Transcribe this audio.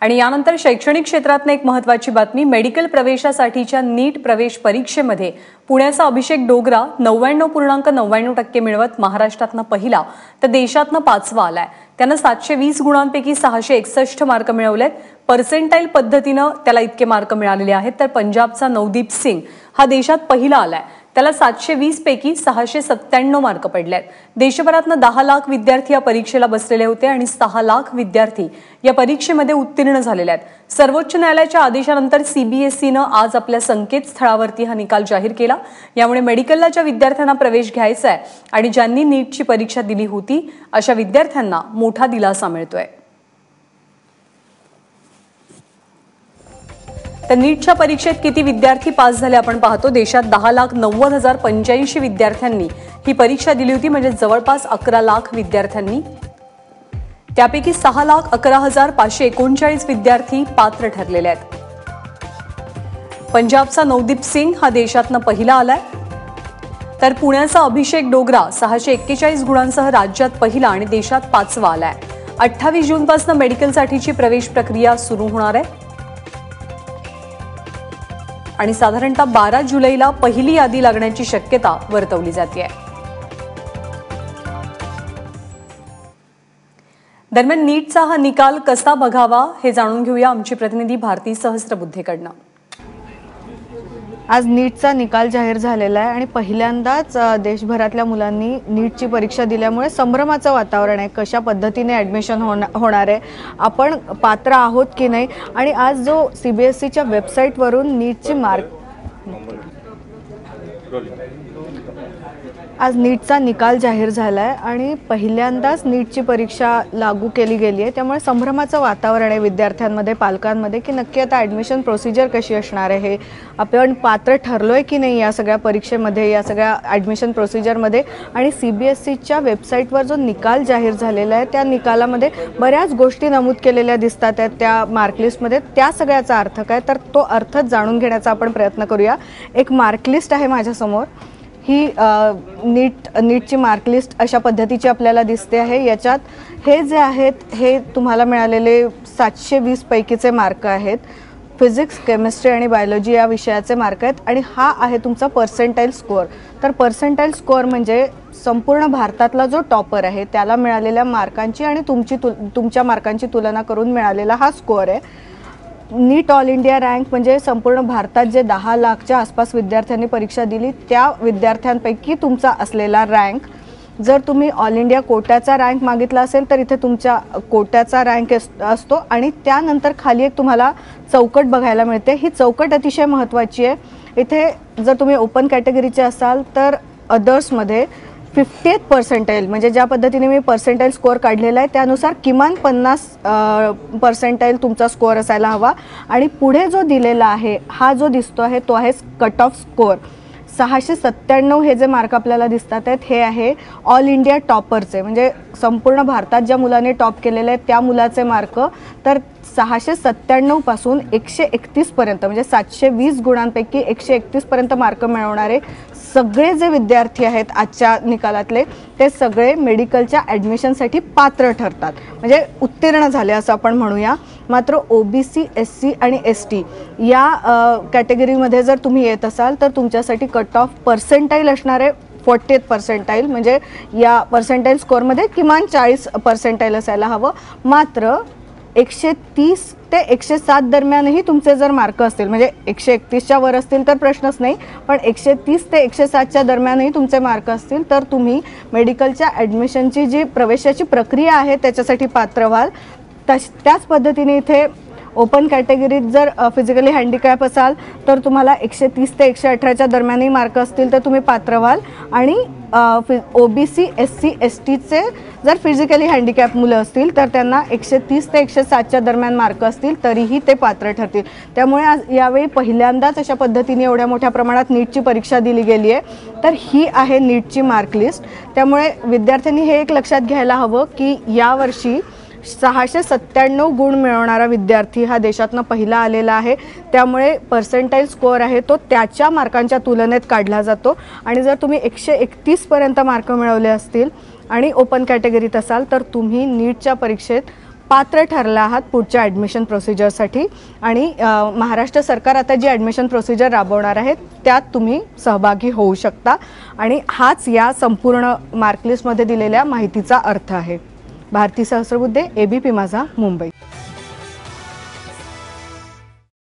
आणि यानंतर शैक्षणिक क्षेत्रातनं एक महत्वाची बातमी मेडिकल प्रवेशासाठीच्या नीट प्रवेश परीक्षेमध्ये पुण्याचा अभिषेक डोगरा नव्याण्णव पूर्णांक नव्याण्णव टक्के मिळवत महाराष्ट्रातनं पहिला तर देशातनं पाचवा आलाय. त्यानं सातशे वीस गुणांपैकी सहाशे एकसष्ट मार्क मिळवलेत. पर्सेंटाईल पद्धतीनं त्याला इतके मार्क मिळालेले आहेत तर पंजाबचा नवदीप सिंग हा देशात पहिला आलाय. त्याला सातशे वीस पैकी सहाशे सत्त्याण्णव मार्क पडले आहेत देशभरातनं दहा लाख विद्यार्थी या परीक्षेला बसलेले होते आणि सहा लाख विद्यार्थी या परीक्षेमध्ये उत्तीर्ण झालेले आहेत. सर्वोच्च न्यायालयाच्या आदेशानंतर सीबीएसईनं आज आपल्या संकेतस्थळावरती हा निकाल जाहीर केला. यामुळे मेडिकलला ज्या विद्यार्थ्यांना प्रवेश घ्यायचा आहे आणि ज्यांनी नीटची परीक्षा दिली होती अशा विद्यार्थ्यांना मोठा दिलासा मिळतोय. तर नीटच्या परीक्षेत किती विद्यार्थी पास झाले आपण पाहतो. देशात दहा लाख नव्वद हजार पंच्याऐंशी विद्यार्थ्यांनी ही परीक्षा दिली होती. म्हणजे जवळपास अकरा लाख विद्यार्थ्यांनी. त्यापैकी सहा लाख अकरा हजार पाचशे एकोणचाळीस विद्यार्थी पात्र ठरलेले आहेत. पंजाबचा नवदीप सिंग हा देशातनं पहिला आलाय. तर पुण्याचा अभिषेक डोगरा सहाशे एक्केचाळीस गुणांसह राज्यात पहिला आणि देशात पाचवा आलाय. अठ्ठावीस जूनपासून मेडिकलसाठीची प्रवेश प्रक्रिया सुरू होणार आहे. आणि साधारणतः बारा जुलैला पहिली यादी लागण्याची शक्यता वर्तवली जाते दरम्यान नीटचा हा निकाल कसा बघावा हे जाणून घेऊया आमची प्रतिनिधी भारती सहस्रबुद्धेकडनं आज नीटचा निकाल जाहीर झालेला आहे आणि पहिल्यांदाच देशभरातल्या मुलांनी नीटची परीक्षा दिल्यामुळे संभ्रमाचं वातावरण आहे. कशा पद्धतीने ॲडमिशन होणार आहे? आपण पात्र आहोत की नाही? आणि आज जो सी बी एस सीच्या वेबसाईटवरून नीटची मार्क आज नीटचा निकाल जाहीर झाला आहे आणि पहिल्यांदाच नीटची परीक्षा लागू केली गेली आहे त्यामुळे संभ्रमाचं वातावरण आहे विद्यार्थ्यांमध्ये पालकांमध्ये की नक्की आता ॲडमिशन प्रोसिजर कशी असणार आहे आपण पात्र ठरलो आहे की नाही या सगळ्या परीक्षेमध्ये या सगळ्या ॲडमिशन प्रोसिजरमध्ये आणि सी बी एस सीच्या वेबसाईटवर जो निकाल जाहीर झालेला आहे त्या निकालामध्ये बऱ्याच गोष्टी नमूद केलेल्या दिसतात आहेत त्या मार्कलिस्टमध्ये त्या सगळ्याचा अर्थ काय? तर तो अर्थच जाणून घेण्याचा आपण प्रयत्न करूया. एक मार्कलिस्ट आहे माझ्या आपल्यासमोर ही नीट नीटची मार्कलिस्ट अशा पद्धतीची आपल्याला दिसते आहे. याच्यात हे जे आहेत हे तुम्हाला मिळालेले सातशे वीस पैकीचे मार्क आहेत. फिजिक्स केमिस्ट्री आणि बायोलॉजी या विषयाचे मार्क आहेत. आणि हा आहे तुमचा पर्सेंटाईल स्कोअर तर पर्सेंटाईल स्कोअर म्हणजे संपूर्ण भारतातला जो टॉपर आहे त्याला मिळालेल्या मार्कांची आणि तुमची तु तुमच्या मार्कांची तुलना करून मिळालेला हा स्कोअर आहे. नीट ऑल इंडिया रँक म्हणजे संपूर्ण भारतात जे दहा लाखच्या आसपास विद्यार्थ्यांनी परीक्षा दिली त्या विद्यार्थ्यांपैकी तुमचा असलेला रँक. जर तुम्ही ऑल इंडिया कोट्याचा रँक मागितला असेल तर इथे तुमच्या कोट्याचा रँक असतो आणि त्यानंतर खाली एक तुम्हाला चौकट बघायला मिळते. ही चौकट अतिशय महत्त्वाची आहे. इथे जर तुम्ही ओपन कॅटेगरीचे असाल तर अदर्समध्ये फिफ्टी एथ पर्सेंटाईल म्हणजे ज्या पद्धतीने मी पर्सेंटाईल स्कोअर काढलेला आहे त्यानुसार किमान पन्नास पर्सेंटाईल तुमचा स्कोअर असायला हवा. आणि पुढे जो दिलेला आहे हा जो दिसतो आहे तो आहे कट ऑफ स्कोअर सहाशे सत्त्याण्णव हे जे मार्क आपल्याला दिसतात आहेत हे आहे ऑल इंडिया टॉपरचे म्हणजे संपूर्ण भारतात ज्या मुलाने टॉप केलेले आहेत त्या मुलाचे मार्क तर सहाशे सत्त्याण्णवपासून एकशे एकतीसपर्यंत म्हणजे सातशे वीस गुणांपैकी एकशे एकतीसपर्यंत मार्क मिळवणारे सगळे जे विद्यार्थी आहेत आजच्या निकालातले ते सगळे मेडिकलच्या ॲडमिशनसाठी पात्र ठरतात. म्हणजे उत्तीर्ण झाले असं आपण म्हणूया. मात्र O B C S C आणि एस टी या कॅटेगरीमध्ये जर तुम्ही येत असाल तर तुमच्यासाठी कट ऑफ पर्सेंटाईल असणारे फोर्टी पर्सेंटाईल म्हणजे या पर्सेंटाईल स्कोअरमध्ये किमान चाळीस पर्सेंटाईल असायला हवं. मात्र एकशे तीस ते एकशे सात दरम्यानही तुमचे जर मार्क असतील म्हणजे एकशे एकतीसच्या वर असतील तर प्रश्नच नाही पण एकशे तीस ते एकशे सातच्या दरम्यानही तुमचे मार्क असतील तर तुम्ही मेडिकलच्या ॲडमिशनची जी प्रवेशाची प्रक्रिया आहे त्याच्यासाठी पात्र व्हाल. तश त्याच पद्धतीने इथे ओपन कॅटेगरीत जर फिजिकली हँडिकॅप असाल तर तुम्हाला एकशे तीस ते एकशे अठराच्या दरम्यानही मार्क असतील तर तुम्ही पात्र व्हाल. आणि O B C S C S टीचे जर फिजिकली हँडिकॅप मुलं असतील तर त्यांना एकशे तीस ते एकशे सातच्या दरम्यान मार्क असतील तरीही ते पात्र ठरतील. त्यामुळे आज यावेळी पहिल्यांदाच अशा पद्धतीने एवढ्या मोठ्या प्रमाणात नीटची परीक्षा दिली गेली आहे तर ही आहे नीटची मार्क लिस्ट. त्यामुळे विद्यार्थ्यांनी हे एक लक्षात घ्यायला हवं की यावर्षी सहाशे सत्त्याण्णव गुण मिळवणारा विद्यार्थी हा देशातनं पहिला आलेला आहे. त्यामुळे पर्सेंटाईल स्कोअर आहे तो त्याच्या मार्कांच्या तुलनेत काढला जातो. आणि जर तुम्ही एकशे एकतीसपर्यंत मार्क मिळवले असतील आणि ओपन कॅटेगरीत असाल तर तुम्ही नीटच्या परीक्षेत पात्र ठरला आहात पुढच्या ॲडमिशन प्रोसिजरसाठी आणि महाराष्ट्र सरकार आता जी ॲडमिशन प्रोसिजर राबवणार आहे त्यात तुम्ही सहभागी होऊ शकता. आणि हाच या संपूर्ण मार्कलिस्टमध्ये दिलेल्या माहितीचा अर्थ आहे. भारती सहस्रबुद्धे एबीपी माझा मुंबई.